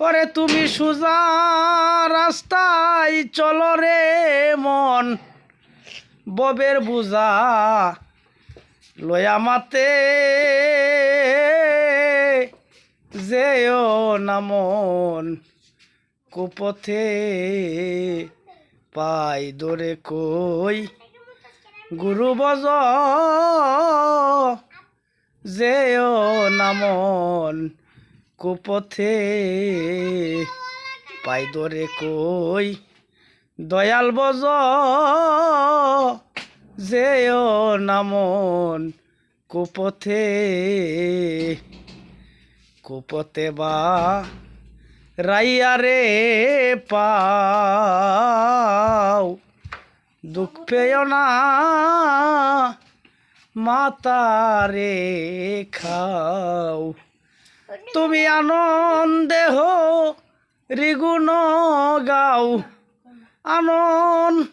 ওরে তুমি সুজা রাস্তায় চলো রে মন। ববের বুজা লয়া মাতে যেও নামন কুপথে পাই দরে কই গুরু বজ যেও নামন কুপথে পাই দরে কই দয়াল বজ যেও নামন কুপথে। কুপতে বা রাইয়ারে পাও, দুঃখ পেয় না মাতারে খাও। তুমি আনন্দে হো, রিগুণ গাও। আনন্দ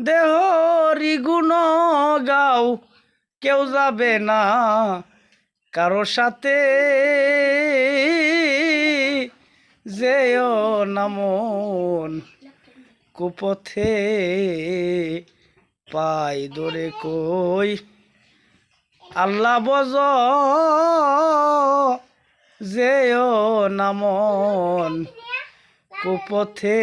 দেহ রিগুণ গাও। কেউ যাবে না কারও সাথে। যেও নামন কুপথে পাই দরে কই। আল্লাহ বজ যেও নামন কুপথে।